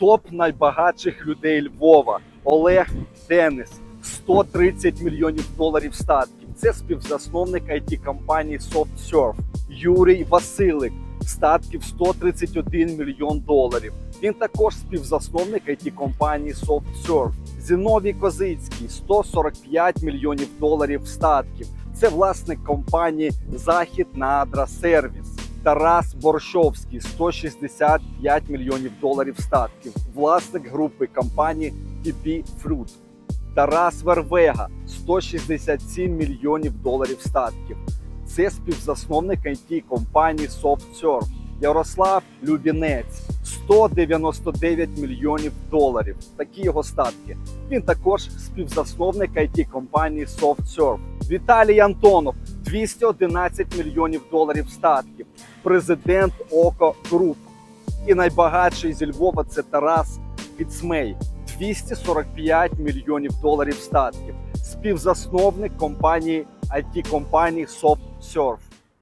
топ найбагатших людей Львова Олег Денис. 130 мільйонів доларів статків. Це співзасновник it компанії SoftSurf. Юрій Василик. Статків 131 мільйон доларів. Він також співзасновник it компанії SoftSurf. Зіновій Козицький 145 мільйонів доларів статків. Це власник компанії Захід Надра Сервіс. Тарас Борщовський 165 мільйонів доларів статків. Власник групи компанії PP Fruit. Тарас Вервега 167 мільйонів доларів статків. Це співзасновник it компанії SoftSurf. Ярослав Любінець 199 мільйонів доларів. Такі його статки. Він також співзасновник it компанії SoftSurf. Віталій Антонов 211 мільйонів доларів статків. Президент Око Груп. І найбагатший зі Львова це Тарас Піцмей. 245 мільйонів доларів статків. Співзасновник компанії it компанії SoftSurf.